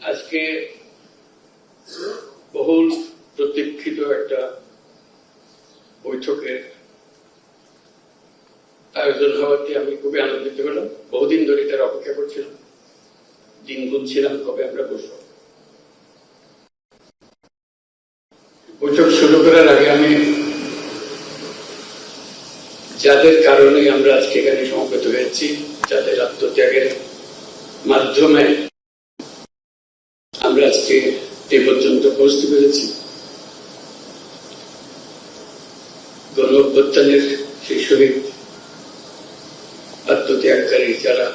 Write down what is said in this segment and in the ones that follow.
আজকে বহুল প্রতীক্ষিত একটা বৈঠকের আয়োজন হওয়াতে আমি খুবই আনন্দিত হলাম। বহুদিন ধরে তার অপেক্ষা করছিলাম। দিন গুনছিলাম, কবে আমরা বসবো? বৈঠক শুরু করার আগে আমি যাদের কারণে আমরা আজকে এখানে সমবেত হয়েছি, যাদের আত্মত্যাগের মাধ্যমে আমরা আজকে এ পর্যন্ত পৌঁছতে পেরেছি। গণ সেই শহীদ আত্মত্যাগকারী যারা,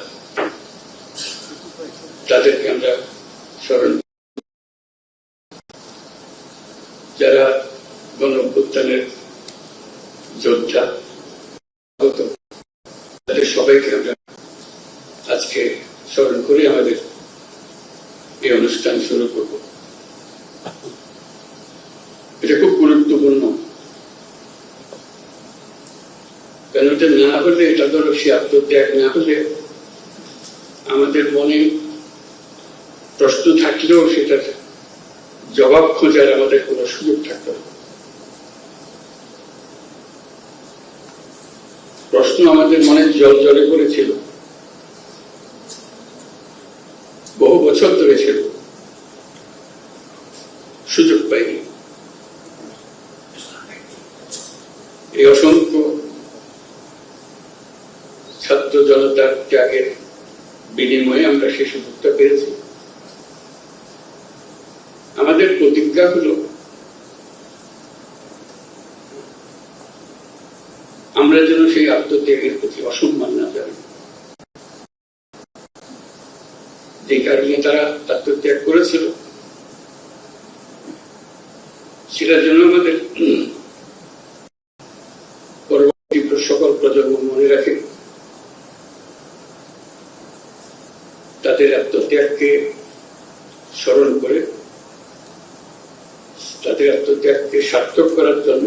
তাদেরকে আমরা স্মরণ যারা গণ যোদ্ধা সবাইকে আমরা আজকে স্মরণ করে আমাদের এই অনুষ্ঠান শুরু করব। এটা খুব গুরুত্বপূর্ণ। কেন এটা না হলে, এটা ধরো সে আত্মত্যাগ না হলে আমাদের মনে প্রশ্ন থাকলেও সেটার জবাব খোঁজার আমাদের কোনো সুযোগ থাকতো না। প্রশ্ন আমাদের মনে জল জলে করেছিল বহু বছর ধরে ছিল। সুযোগ পাইনি। এই অসংখ্য ছাত্র জনতার ত্যাগের বিনিময়ে আমরা সে সুযোগটা পেয়েছি। আমাদের প্রতিজ্ঞা হলো আমরা যেন সেই আত্মত্যাগের প্রতি অসম্মান না জানি যে কারণে তারা আত্মত্যাগ করেছিল। সেটার জন্য আমাদের পরবর্তী সকল প্রজন্ম মনে রাখে। তাদের আত্মত্যাগকে স্মরণ করে, তাদের আত্মত্যাগকে সার্থক করার জন্য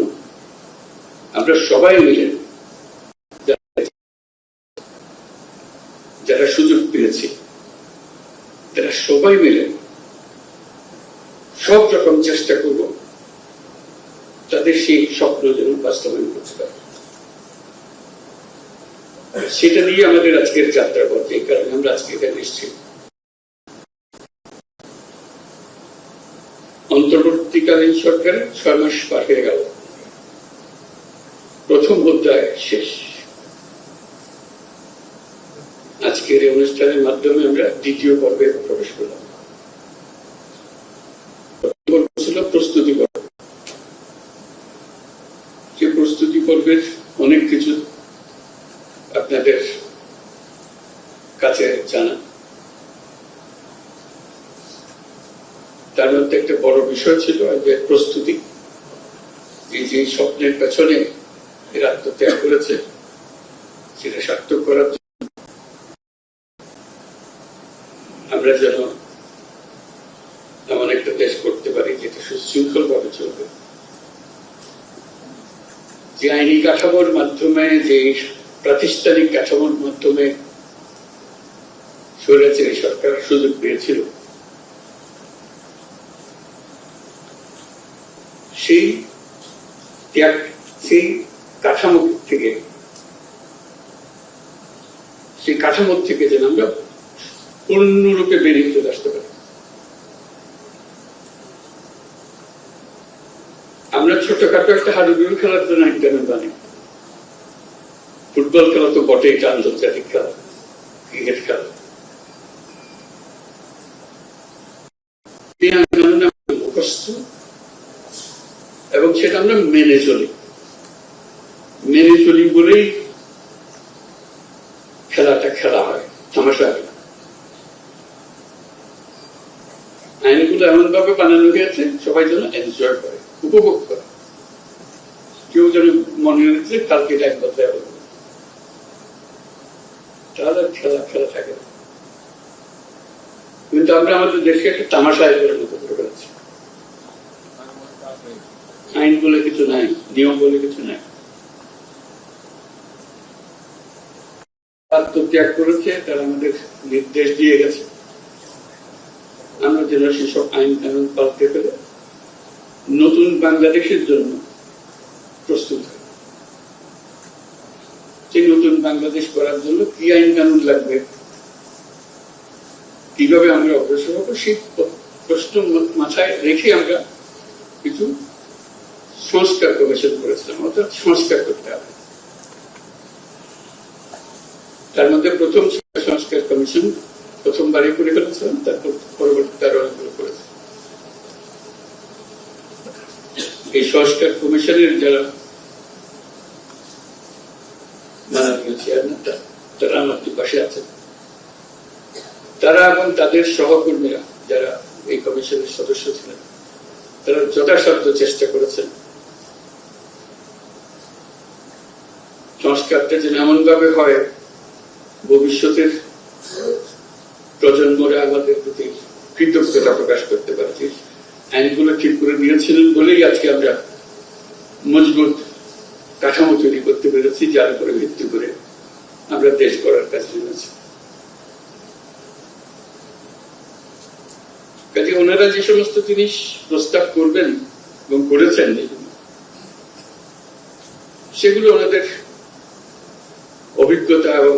আমরা সবাই মিলে যারা সুযোগ পেয়েছি তারা সবাই মিলে সব রকম চেষ্টা করব তাদের সেই স্বপ্ন যেন বাস্তবায়ন করতে পারে। সেটা দিয়ে আমাদের আজকের যাত্রা পথে এই কারণে আমরা আজকে এখানে এসেছি। অন্তর্বর্তীকালীন সরকারের ছয় মাস পার হয়ে গেল। প্রথম অধ্যায় শেষ। আজকের এই অনুষ্ঠানের মাধ্যমে আমরা দ্বিতীয় পর্বে প্রবেশ করলাম। ছিল প্রস্তুতি পর্ব। যে প্রস্তুতি পর্বের অনেক কিছু আপনাদের কাছে জানা। তার মধ্যে একটা বড় বিষয় ছিল যে প্রস্তুতি। এই যে স্বপ্নের পেছনে এর আত্মত্যাগ করেছে সেটা সার্থক করার জন্য আমরা যেন এমন একটা দেশ করতে পারি যেটা সুশৃঙ্খল ভাবে চলবে যে আইনি কাঠামোর মাধ্যমে যে প্রাতিষ্ঠানিক কাঠামোর মাধ্যমে স্বৈরাচারী সরকার সুযোগ পেয়েছিল, সেই ত্যাগ, সেই কাঠামো থেকে, সেই কাঠামো থেকে যেন আমরা পূর্ণরূপে বেরিয়ে চলে আসতে পারি। আমরা ছোটখাটো একটা হাডুডুল খেলার জন্য ইন্টারনেট বানি ফুটবল খেলা তো বটে এটা আন্তর্জাতিক খেলা। ক্রিকেট খেলা। মুখস্থ এবং সেটা আমরা মেনে চলি। মেনে চলি বলেই খেলাটা খেলা হয়, তামাশা। আইনগুলো এমন ভাবে বানানো হয়েছে, সবাই যেন এনজয় করে, উপভোগ করে। কেউ যেন মনে হচ্ছে কালকে এটা দেওয়া হবে। তাহলে খেলা খেলা থাকে। কিন্তু আমরা আমাদের দেশকে একটা পরিণত করে ফেলেছি আইন বলে কিছু নাই, নিয়ম বলে কিছু নাই। করেছে, তারা আমাদের নির্দেশ দিয়ে গেছে। আমরা যেন সেসব আইন কানুন পাল্টে ফেলে নতুন বাংলাদেশের জন্য প্রস্তুত সেই নতুন বাংলাদেশ করার জন্য কি আইন কানুন লাগবে। কীভাবে আমরা অগ্রসর হব সেই প্রশ্ন মাথায় রেখে আমরা কিছু সংস্কার কমিশন করেছিলাম, অর্থাৎ সংস্কার করতে হবে। তার মধ্যে প্রথম সংস্কার কমিশন প্রথমবারই করে ফেলেছিলাম, তারপর পরবর্তীতে আরও অনেকগুলো করেছে। এই সংস্কার কমিশনের যারা তারা আমার পাশে আছেন। তারা এবং তাদের সহকর্মীরা যারা এই কমিশনের সদস্য ছিলেন, তারা যথাসাধ্য চেষ্টা করেছেন। সংস্কারটা যেন এমন ভাবে হয়, ভবিষ্যতের প্রজন্মরা আমাদের প্রতি কৃতজ্ঞতা প্রকাশ করতে পারে। যে আইনগুলো ঠিক করে নিয়েছিলেন বলেই আজকে আমরা মজবুত কাঠামো তৈরি করতে পেরেছি, যার উপরে ভিত্তি করে আমরা দেশ করার কাছে নেমেছি কাজে ওনারা যে সমস্ত জিনিস প্রস্তাব করবেন এবং করেছেন, সেগুলো ওনাদের অভিজ্ঞতা এবং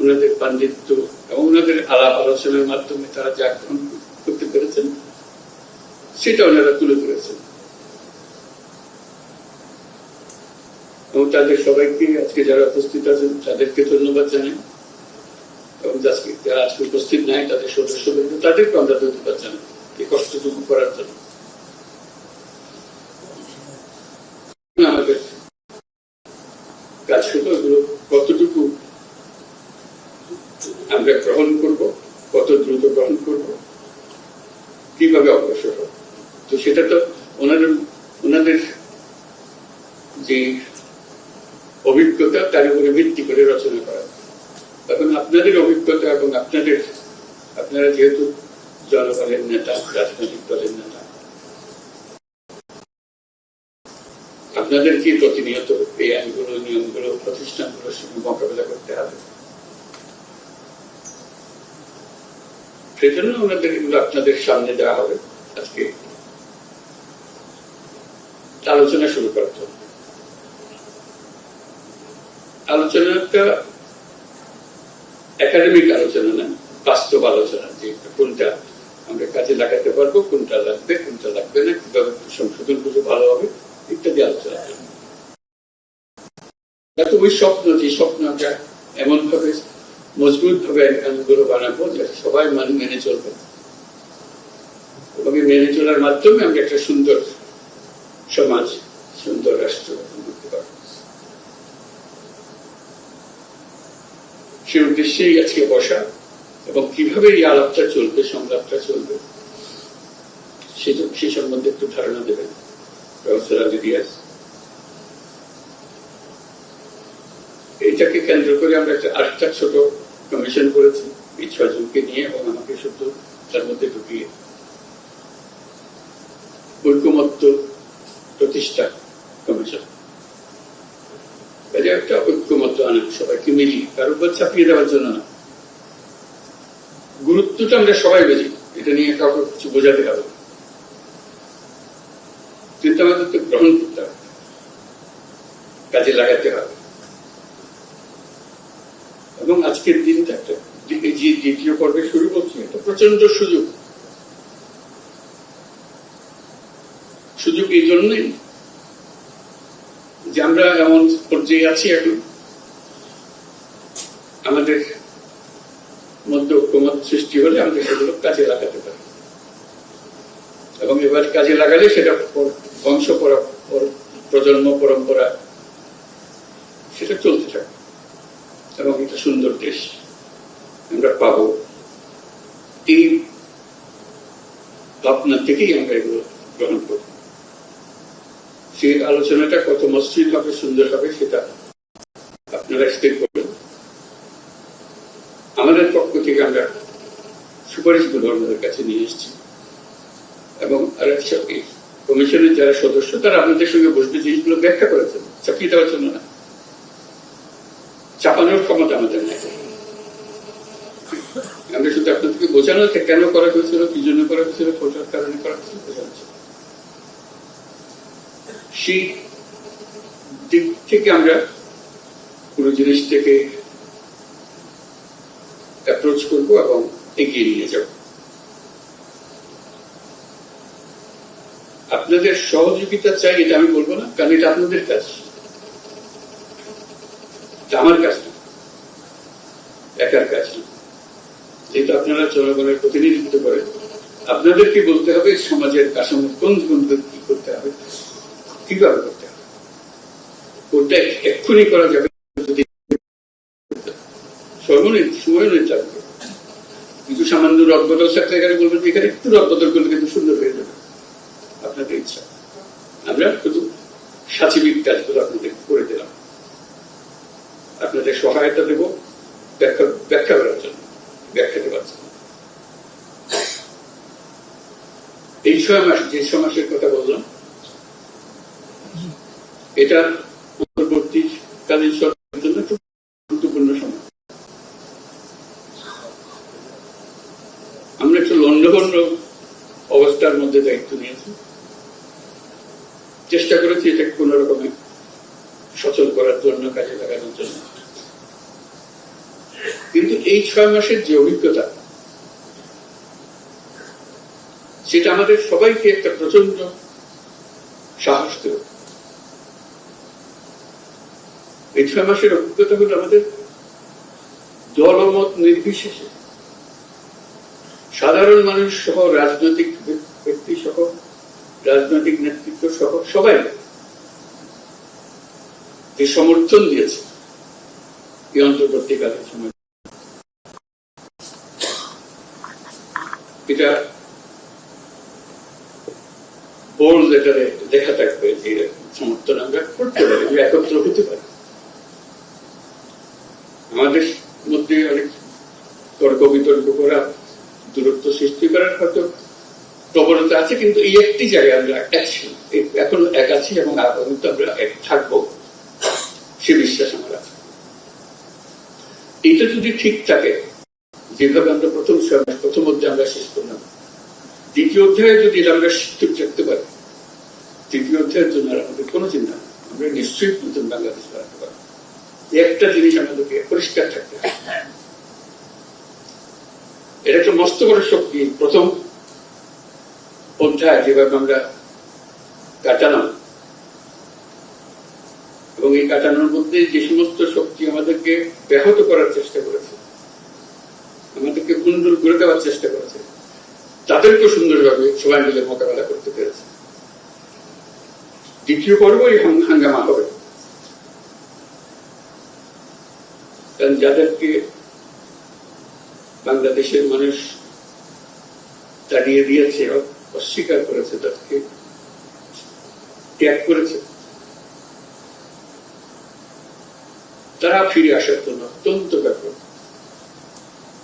ওনাদের পাণ্ডিত্য এবং ওনাদের আলাপ আলোচনার মাধ্যমে তারা যা গ্রহণ করতে পেরেছেন, সেটা ওনারা তুলে ধরেছেন। এবং তাদের সবাইকে আজকে যারা উপস্থিত আছেন, তাদেরকে ধন্যবাদ জানাই। এবং যারা আজকে উপস্থিত নাই, তাদের সদস্যবৃন্দ তাদেরকে আমরা ধন্যবাদ জানাই এই কষ্টটুকু করার জন্য। কাজ হলো এগুলো কতটুকু আমরা গ্রহণ করব, কত দ্রুত গ্রহণ করব, কীভাবে অগ্রসর হব? তো সেটা তো ওনাদের ওনাদের যে অভিজ্ঞতা তার উপরে ভিত্তি করে রচনা করা এখন আপনাদের অভিজ্ঞতা এবং আপনাদের, আপনারা যেহেতু জনগণের নেতা, রাজনৈতিক দলের নেতা, আপনাদেরকে প্রতিনিয়ত এই আইনগুলো, নিয়মগুলো, প্রতিষ্ঠানগুলোর সঙ্গে মোকাবেলা করতে হবে। সেজন্য ওনাদের এগুলো আপনাদের সামনে দেওয়া হবে আজকে। আলোচনা শুরু জন্য। আলোচনাটা একাডেমিক আলোচনা না, বাস্তব আলোচনা যে কোনটা আমরা কাজে লাগাতে পারব, কোনটা লাগবে কোনটা লাগবে না, কীভাবে সংশোধন করলে ভালো হবে, ইত্যাদি আলোচনা। তো ওই স্বপ্ন, যে স্বপ্ন আমরা এমন ভাবে মজবুত ভাবে আইনগুলো বানাবো যাতে সবাই মানে মেনে চলবে। এবং মেনে চলার মাধ্যমে আমরা একটা সুন্দর সমাজ, সুন্দর রাষ্ট্র গঠন করতে পারব সে উদ্দেশ্যেই আজকে বসা এবং কীভাবে এই আলাপটা চলবে, সংলাপটা চলবে, সে সম্বন্ধে একটু ধারণা দেবেন, প্রফেসর আলী রিয়াজ এইটাকে কেন্দ্র করে আমরা একটা আটটা ছোট কমিশন করেছি, এই ছয়জনকে নিয়ে এবং আমাকে শুধু তার মধ্যে ঢুকিয়ে। ঐক্যমত্য প্রতিষ্ঠা কমিশন কাজে একটা ঐক্যমত্য আনা সবাইকে মিলিয়ে কার উপর চাপিয়ে দেওয়ার জন্য না। গুরুত্বটা আমরা সবাই বুঝি, এটা নিয়ে কাউকে কিছু বোঝাতে হবে। আমাদের তো গ্রহণ করতে হবে। কাজে লাগাতে হবে। এবং আজকের দিনটা একটা যে দ্বিতীয় পর্বে শুরু করছি, একটা প্রচণ্ড সুযোগ। সুযোগ এই জন্যই যে আমরা এমন পর্যায়ে আছি এখন। আমাদের মধ্যে ঐক্যমত সৃষ্টি হলে আমরা সেগুলো কাজে লাগাতে পারি। এবং এবার কাজে লাগালে সেটা বংশ প্রজন্ম পরম্পরা, সেটা চলতে থাকে এবং একটা সুন্দর দেশ আমরা পাব। এই ভাবনা থেকেই আমরা এগুলো গ্রহণ করব সেই আলোচনাটা কত মসৃণ হবে সুন্দর হবে সেটা আপনারা স্থির করবেন। আমাদের পক্ষ থেকে আমরা সুপারিশগুলো আমাদের কাছে নিয়ে এসেছি। এবং কমিশনের যারা সদস্য, তারা আপনাদের সঙ্গে বসবে জিনিসগুলো ব্যাখ্যা করেছেন। চাপিয়ে দেওয়ার জন্য না। চাপানোর ক্ষমতা আমাদের নেই। আমরা শুধু আপনাদেরকে বোঝানো কেন করা হয়েছিল, কি জন্য করা হয়েছিল কোটার কারণে করা হয়েছিল বোঝানো। সেই দিক থেকে আমরা পুরো জিনিসটাকে অ্যাপ্রোচ করব এবং এগিয়ে নিয়ে যাব। আপনাদের সহযোগিতা চাই, এটা আমি বলব না, কারণ এটা আপনাদের কাজ। আমার কাজ না। একার কাজ না। যেহেতু আপনারা জনগণের প্রতিনিধিত্ব করেন, আপনাদেরকে বলতে হবে, সমাজের কাঠামো কোন কোন কি করতে হবে কীভাবে করতে হবে? কোনটা এক্ষুনি করা যাবে? যদি সময় নির্ধারণ করবে। কিছু সামান্য রদবদল থাকলে এখানে বলবেন যে এখানে একটু রদবদল করলে কিন্তু সুন্দর হয়ে যাবে। আপনাদের ইচ্ছা। আমরা শুধু সাচিবিক কাজগুলো আপনাদের করে দিলাম। আপনাদের সহায়তা দেব, ব্যাখ্যা ব্যাখ্যা করার জন্য, ব্যাখ্যা দেওয়ার জন্য। এই ছয় মাস, যে ছয় মাসের কথা বললাম এটা পরবর্তীকালীন সরকারের জন্য খুব গুরুত্বপূর্ণ সময়। আমরা একটু লন্ডভন্ড অবস্থার মধ্যে দায়িত্ব নিয়েছি। চেষ্টা করেছি এটাকে কোন রকমে সচল করার জন্য, কাজে লাগানোর জন্য। কিন্তু এই ছয় মাসের যে অভিজ্ঞতা, সেটা আমাদের সবাইকে একটা প্রচণ্ড সাহস দেবে। এই ছয় মাসের অভিজ্ঞতা হলো আমাদের দলমত নির্বিশেষে। সাধারণ মানুষ সহ, রাজনৈতিক ব্যক্তি সহ, রাজনৈতিক নেতৃত্ব সহ সবাই যে সমর্থন দিয়েছে এই অন্তর্বর্তীকালীন সময়। এটা বোল্ড লেটারে লেখা থাকবে যে সমর্থন আমরা করতে পারি একত্র হতে পারি। আমাদের মধ্যে অনেক তর্ক বিতর্ক করা, দূরত্ব সৃষ্টি করার হয়তো প্রবণতা আছে, কিন্তু এই একটি জায়গায় আমরা এক এখন এক আছি এবং আগামীতে আমরা এক থাকব, সে বিশ্বাস আমার আছে। এটা যদি ঠিক থাকে, যেভাবে আমরা প্রথম প্রথম অধ্যায় আমরা শেষ করলাম, দ্বিতীয় অধ্যায়ে যদি আমরা ঠিক রাখতে পারি, তৃতীয় অধ্যায়ের জন্য আমাদের কোনো চিন্তা আমরা নিশ্চয়ই নতুন বাংলাদেশ বানাতে পারব। একটা জিনিস আমাদেরকে পরিষ্কার থাকতে হবে। এটা একটা মস্ত বড় শক্তি। প্রথম অধ্যায় যেভাবে আমরা কাটালাম এবং এই কাটানোর মধ্যে যে সমস্ত শক্তি আমাদেরকে ব্যাহত করার চেষ্টা করেছে, আমাদেরকে কুণ্ডুল করে দেওয়ার চেষ্টা করেছে তাদেরকে সুন্দরভাবে সবাই মিলে মোকাবেলা করতে পেরেছে। দ্বিতীয় পর্ব এই হাঙ্গামা হবে। যাদেরকে বাংলাদেশের মানুষ তাড়িয়ে দিয়েছে, অস্বীকার করেছে, তাদেরকে ত্যাগ করেছে, তারা ফিরে আসার জন্য অত্যন্ত ব্যাপক।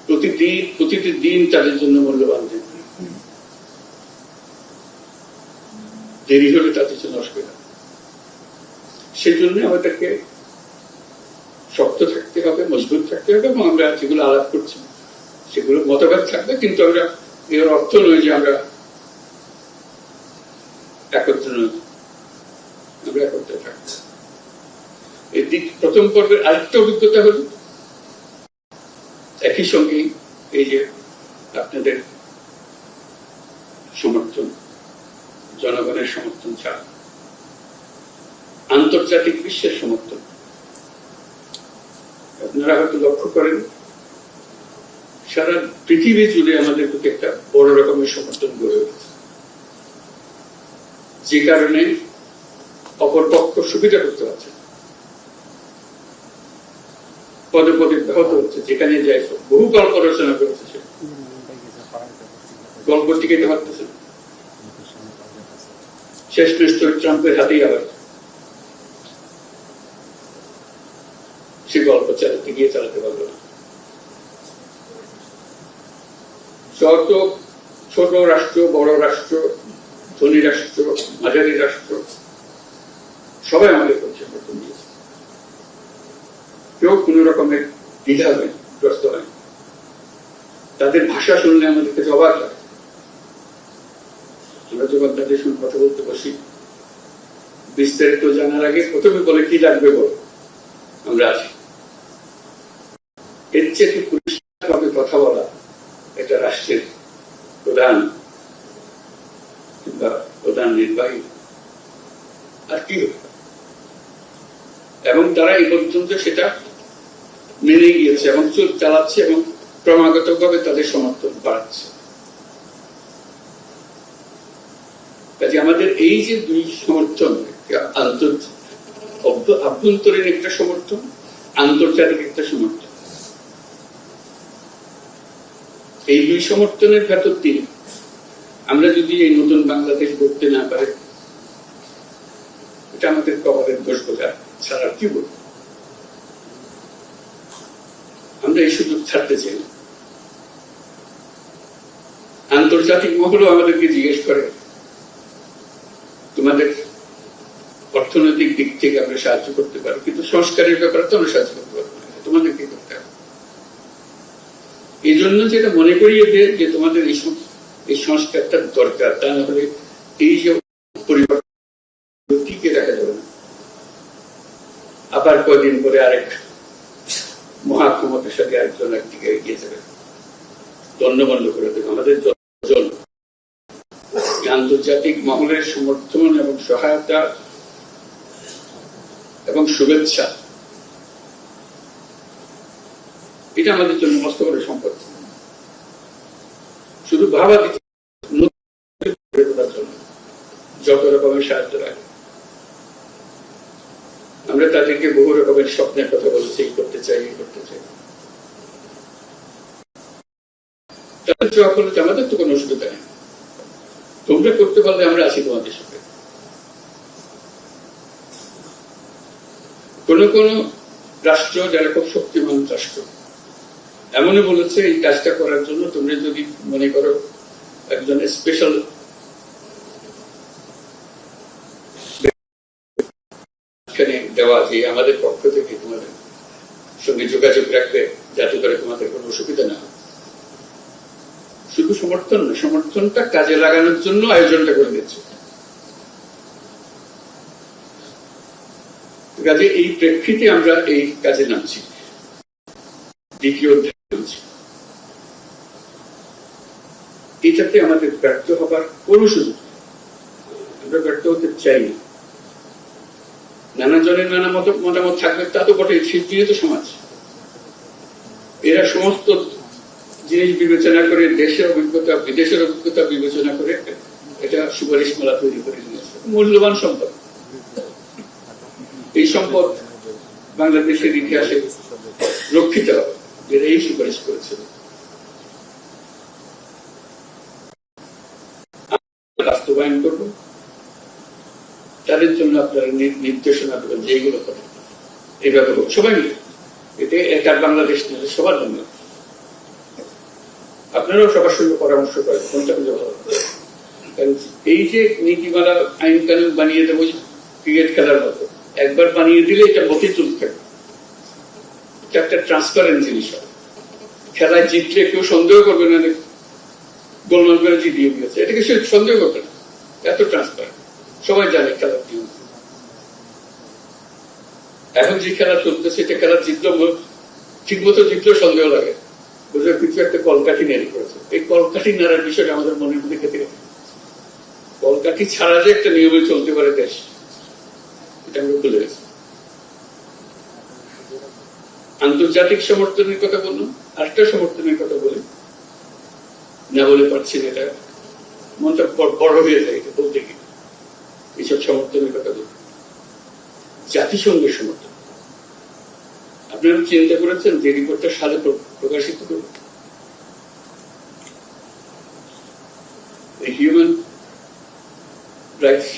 প্রতিদিন প্রতিটি দিন তাদের জন্য মূল্যবান দিন। দেরি হলে তাদের জন্য অসুবিধা। সেই জন্য আমাদেরকে শক্ত থাকতে হবে এবং আমরা যেগুলো আলাপ করছি, সেগুলো মতভেদ থাকবে, কিন্তু আমরা এর অর্থ নয় যে আমরা একত্র নই। আমরা একত্রে থাকব। এই দিক, প্রথম পর্বের আরেকটা অভিজ্ঞতা হল, একই সঙ্গে এই যে আপনাদের সমর্থন, জনগণের সমর্থন ছাড়া, আন্তর্জাতিক বিশ্বের সমর্থন। আপনারা হয়তো লক্ষ্য করেন, সারা পৃথিবী জুড়ে আমাদের প্রতি একটা বড় রকমের সমর্থন গড়ে উঠেছে। যে কারণে অপর পক্ষ সুবিধা করতে পারছে পদে পদে ব্যাহত হচ্ছে, যেখানে যাই বহু গল্প রচনা করেছে সে। গল্প টিকাইতে পারতেছে শেষ ট্রাম্পের হাতেই আবার সে গল্প চালাতে, গিয়ে চালাতে পারবে না। যত ছোট রাষ্ট্র, বড় রাষ্ট্র, ধনী রাষ্ট্র, মাঝারি রাষ্ট্র, সবাই আমাদের সমর্থন দিয়েছে। কেউ কোনো রকমের দ্বিধা হয় গ্রস্ত হয় তাদের ভাষা শুনলে আমাদের কাছে অবাক লাগে আমরা যখন তাদের সঙ্গে কথা বলতে বসি, বিস্তারিত জানার আগে প্রথমে বলে কি লাগবে বলো আমরা আছি এর চেয়ে পরিষ্কারভাবে কথা বলা। এটা রাষ্ট্রের প্রধান কিংবা প্রধান নির্বাহী। আর কি এবং তারা এই পর্যন্ত সেটা মেনে গিয়েছে এবং চোখ চালাচ্ছে এবং ক্রমাগত ভাবে তাদের সমর্থন বাড়াচ্ছে। কাজে আমাদের এই যে দুই সমর্থন আন্তর্জাতিক আভ্যন্তরীণ একটা সমর্থন, আন্তর্জাতিক একটা সমর্থন এই দুই সমর্থনের ভেতর দিয়ে আমরা যদি এই নতুন বাংলাদেশ গড়তে না পারি, এটা আমাদের কবরের দোষ বোঝা ছাড়া কি বলব আমরা এই সুযোগ ছাড়তে চাই। আন্তর্জাতিক মহলও আমাদেরকে জিজ্ঞেস করে, তোমাদের অর্থনৈতিক দিক থেকে আমরা সাহায্য করতে পারি, কিন্তু সংস্কারের ব্যাপারে তো আমরা সাহায্য করতে পারব না তোমাদের কি করতে হবে এই জন্য যেটা মনে করিয়ে দেয় যে তোমাদের এই এই সংস্কারটা দরকার তা না হলে এই যে পরিবর্তন টিকে রাখা যাবে না। আবার কয়দিন পরে আরেক মহাক্ষমতার সাথে আরেকজন একদিকে এগিয়ে যাবে। দণ্ডবন্ধ করে দেবে। আমাদের জন আন্তর্জাতিক মহলের সমর্থন এবং সহায়তা এবং শুভেচ্ছা এটা আমাদের জন্য মস্ত বড় সম্পদ। শুধু ভাবা দিচ্ছে করে যত রকমের সাহায্য লাগে। আমরা তাদেরকে বহু রকমের স্বপ্নের কথা বলেছি করতে চাই করতে চাই। তাদের জবাব হলো আমাদের তো কোনো অসুবিধা নেই। তোমরা করতে পারলে আমরা আছি তোমাদের সাথে। কোন কোন রাষ্ট্র যারা খুব শক্তিমান রাষ্ট্র এমনই বলেছে, এই কাজটা করার জন্য তুমি যদি মনে করো একজন স্পেশাল দেওয়া যে আমাদের পক্ষ থেকে তোমাদের সঙ্গে যোগাযোগ রাখবে, যাতে করে তোমাদের কোনো অসুবিধা না শুধু সমর্থন না সমর্থনটা কাজে লাগানোর জন্য আয়োজনটা করে দিচ্ছে। কাজে এই প্রেক্ষিতে আমরা এই কাজে নামছি। দ্বিতীয় অধ্যায়ে নামছি এটাতে আমাদের ব্যর্থ হবার কোনো সুযোগ আমরা ব্যর্থ হতে চাই না নানা জনের নানা মত মতামত থাকবে তা তো বটে শিল্পীয় তো সমাজ। এরা সমস্ত জিনিস বিবেচনা করে, দেশের অভিজ্ঞতা, বিদেশের অভিজ্ঞতা বিবেচনা করে এটা সুপারিশ মালা তৈরি করে নিয়েছে মূল্যবান সম্পদ। এই সম্পদ বাংলাদেশের ইতিহাসে রক্ষিত হবে যেটা এই সুপারিশ করেছিল আমরা বাস্তবায়ন করব তাদের জন্য আপনারা নির্দেশনা দেবেন যে এইগুলো করেন এই ব্যাপারে সবাই মিলে। এতে বাংলাদেশ সবার জন্য। আপনারাও সবার সঙ্গে পরামর্শ করেন, কোনটা খুঁজে ভালো এই যে নীতিমালা আইন কানুন বানিয়ে দেবো ক্রিকেট খেলার মতো, একবার বানিয়ে দিলে এটা চলতে থাকে এটা একটা ট্রান্সপারেন্ট জিনিস হবে খেলায় জিতলে কেউ সন্দেহ করবে না গোলমাল করে জিতিয়ে দিয়েছে। এটাকে সে সন্দেহ করবে না। এত ট্রান্সপারেন্ট সবাই জানে খেলার নিয়ম এখন যে খেলা চলতেছে, এটা খেলা জিতলেও ঠিক মতো জিতলেও সন্দেহ লাগে। বুঝে কিছু একটা কলকাঠি নেড়ি করেছে। এই কলকাঠি নাড়ার বিষয়টা আমাদের মনের মধ্যে খেতে গেছে। কলকাঠি ছাড়া যে একটা নিয়মে চলতে পারে দেশ, এটা আমরা ভুলে গেছি। আন্তর্জাতিক সমর্থনের কথা বললাম আরেকটা সমর্থনের কথা বলি। না বলে পারছি না এটা। মনটা বড় হয়ে যায় এটা বলতে গিয়ে। এইসব সমর্থনের কথা বলি জাতিসংঘের সমর্থন। আপনারা চিন্তা করেছেন যে রিপোর্টটা সালে প্র- প্রকাশিত করবে human rights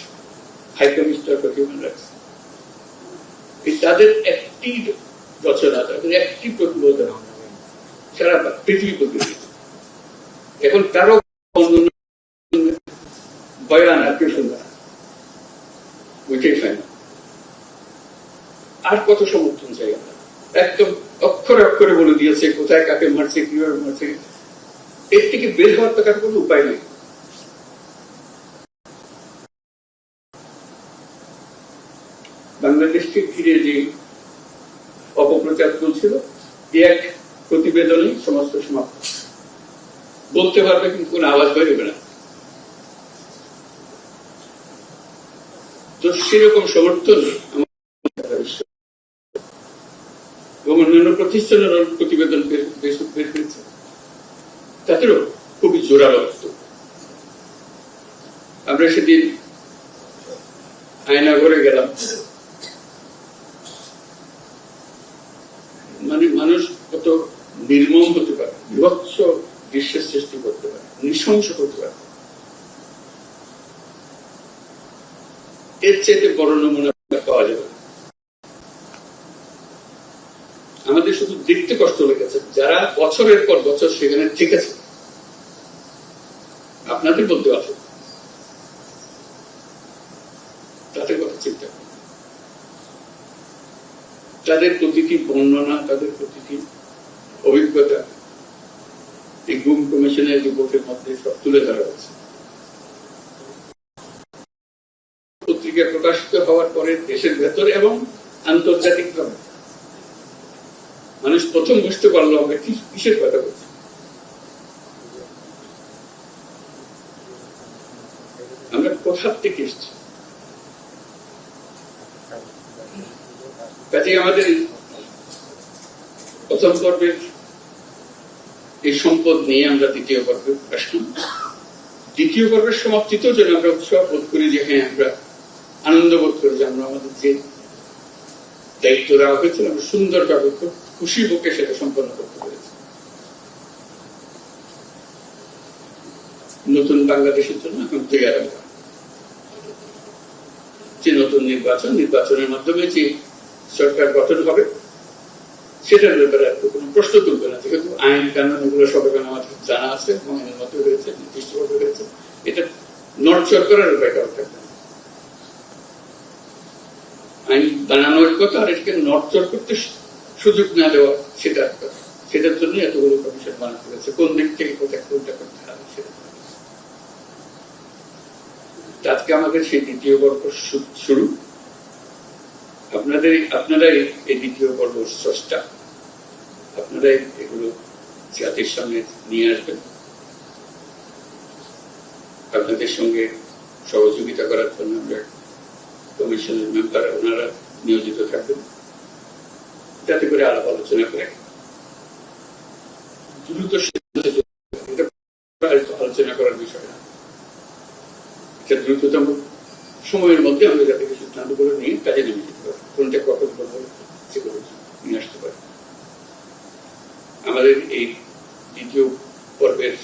high commissioner for human rights তাদের একটি রচনা, তাদের একটি প্রতিবেদন সারা পৃথিবী প্রতিনিধি এখন কারও বয়ান আর কেউ শুনবে না ওইটাই ফাইনাল আর কত সমর্থন চাই একদম অক্ষরে অক্ষরে বলে দিয়েছে, কোথায় কাকে মারছে কীভাবে মারছে। এর থেকে বের হওয়ার তো কার কোনো উপায় নেই। বাংলাদেশকে ঘিরে যে অপপ্রচার চলছিল এক প্রতিবেদনই সমস্ত সমাপ্ত। বলতে পারবে কিন্তু কোনো আওয়াজ বেরোবে না। সেরকম সমর্থন। এবং অন্যান্য প্রতিষ্ঠানের প্রতিবেদন বের তাদেরও খুবই জোরালো বক্তব্য। আমরা সেদিন আয়না ঘরে গেলাম মানে মানুষ কত নির্মম হতে পারে, বিভৎস দৃশ্যের সৃষ্টি করতে পারে, নৃশংস করতে পারে এর চেয়ে বড় নমুনা পাওয়া যাবে। আমাদের শুধু দেখতে কষ্ট লেগেছে। যারা বছরের পর বছর সেখানে ঠিক আছে আপনাদের বলতে আছে। তাদের কথা চিন্তা। তাদের প্রতিটি বর্ণনা, তাদের প্রতিটি অভিজ্ঞতা, এই গুম কমিশনের রিপোর্টের মধ্যে সব তুলে ধরা হয়েছে। পত্রিকা প্রকাশিত হওয়ার পরে দেশের ভেতরে এবং আন্তর্জাতিক ভাবে মানুষ প্রথম বুঝতে পারল আমরা কিসের কথা বলছি। আমরা কোথার থেকে এসছি। কাজে আমাদের প্রথম পর্বের এই সম্পদ নিয়ে আমরা দ্বিতীয় পর্বে আসলাম। দ্বিতীয় পর্বের সমাপ্তিতেও যেন আমরা উৎসাহ বোধ করি যে হ্যাঁ আমরা আনন্দ বোধ করি যে আমরা আমাদের যে দায়িত্ব দেওয়া হয়েছিল আমরা সুন্দরভাবে খুব খুশি বুকে সেটা সম্পন্ন করতে পেরেছি। নতুন বাংলাদেশের জন্য এখন তৈরি যে নতুন নির্বাচন, নির্বাচনের মাধ্যমে যে সরকার গঠন হবে, সেটার ব্যাপারে আর কোনো প্রশ্ন তুলবে না। যেহেতু আইন কানুন এগুলো সব এখানে আমাদের জানা আছে এবং এর মধ্যে রয়েছে নির্দিষ্টভাবে রয়েছে। এটা নড়চড় করার ব্যাপার থাকবে। আইন বানানোর কথা আর এটাকে নড়চড় করতে সুযোগ না দেওয়া সেটা সেটার জন্য এতগুলো কমিশন বানাতে হয়েছে। কোন দিক থেকে কোথায় কোনটা করতে হবে সেটা আজকে আমাদের সেই দ্বিতীয় পর্ব শুরু। আপনাদের আপনারাই এই দ্বিতীয় পর্ব স্রষ্টা। আপনারাই এগুলো জাতির সামনে নিয়ে আসবেন। আপনাদের সঙ্গে সহযোগিতা করার জন্য আমরা কমিশনের মেম্বার ওনারা নিয়োজিত থাকবেন যাতে করে আলাপ আলোচনা করে। দ্রুত আলোচনা করার বিষয় না। এটা দ্রুততম সময়ের মধ্যে আমরা যাতে কিছু সিদ্ধান্ত করে নিয়ে কাজে নেমে যেতে পারি। কোনটা কখন করব সেগুলো নিয়ে আসতে পারি। আমাদের এই দ্বিতীয় পর্বের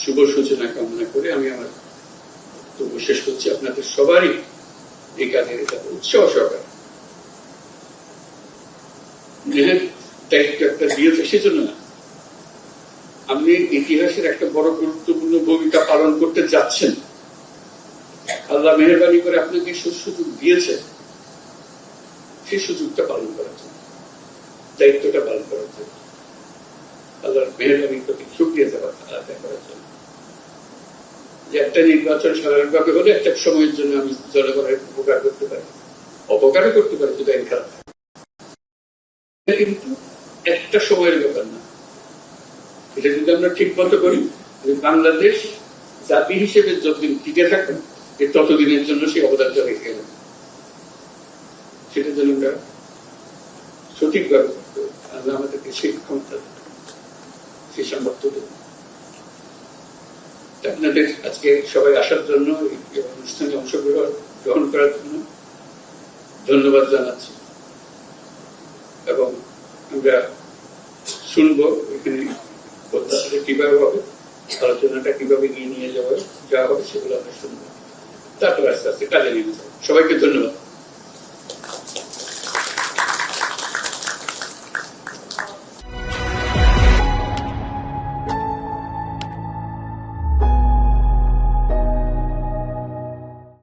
শুভ সূচনা কামনা করে আমি আমার বক্তব্য শেষ করছি। আপনাদের সবারই এই কাজের এটা উৎসাহ নেহের দায়িত্ব একটা দিয়েছে সেজন্য না। আপনি ইতিহাসের একটা বড় গুরুত্বপূর্ণ ভূমিকা পালন করতে যাচ্ছেন। আল্লাহ মেহরবানি করে আপনাকে সুযোগ দিয়েছে। সেই সুযোগটা পালন করার জন্য, দায়িত্বটা পালন করার জন্য। আল্লাহর মেহরবানির প্রতি শুক্রিয়া দেওয়া আদায় করার জন্য যে একটা নির্বাচন স্বাভাবিকভাবে হলে একটা সময়ের জন্য আমি জনগণের উপকার করতে পারি, অপকারও করতে পারি যদি আইন খারাপ। কিন্তু একটা সময়ের ব্যাপার না। এটা যদি আমরা ঠিক মতো করি বাংলাদেশ জাতি হিসেবে যতদিন টিকে থাকবে ততদিনের জন্য সেই অবদানটা রেখে গেল। সেটার জন্য আমরা সঠিকভাবে আমাদেরকে সেই ক্ষমতা, সেই সামর্থ্য দেন। আপনাদের আজকে সবাই আসার জন্য অনুষ্ঠানে অংশগ্রহণ, গ্রহণ করার জন্য ধন্যবাদ জানাচ্ছি। এবং আমরা শুনব এখানে প্রত্যাশাটা কীভাবে হবে, আলোচনাটা কীভাবে এগিয়ে নিয়ে যাওয়া যাওয়া হবে সেগুলো আমরা শুনব। তারপর আস্তে আস্তে কাজে নিয়ে যাব। সবাইকে ধন্যবাদ।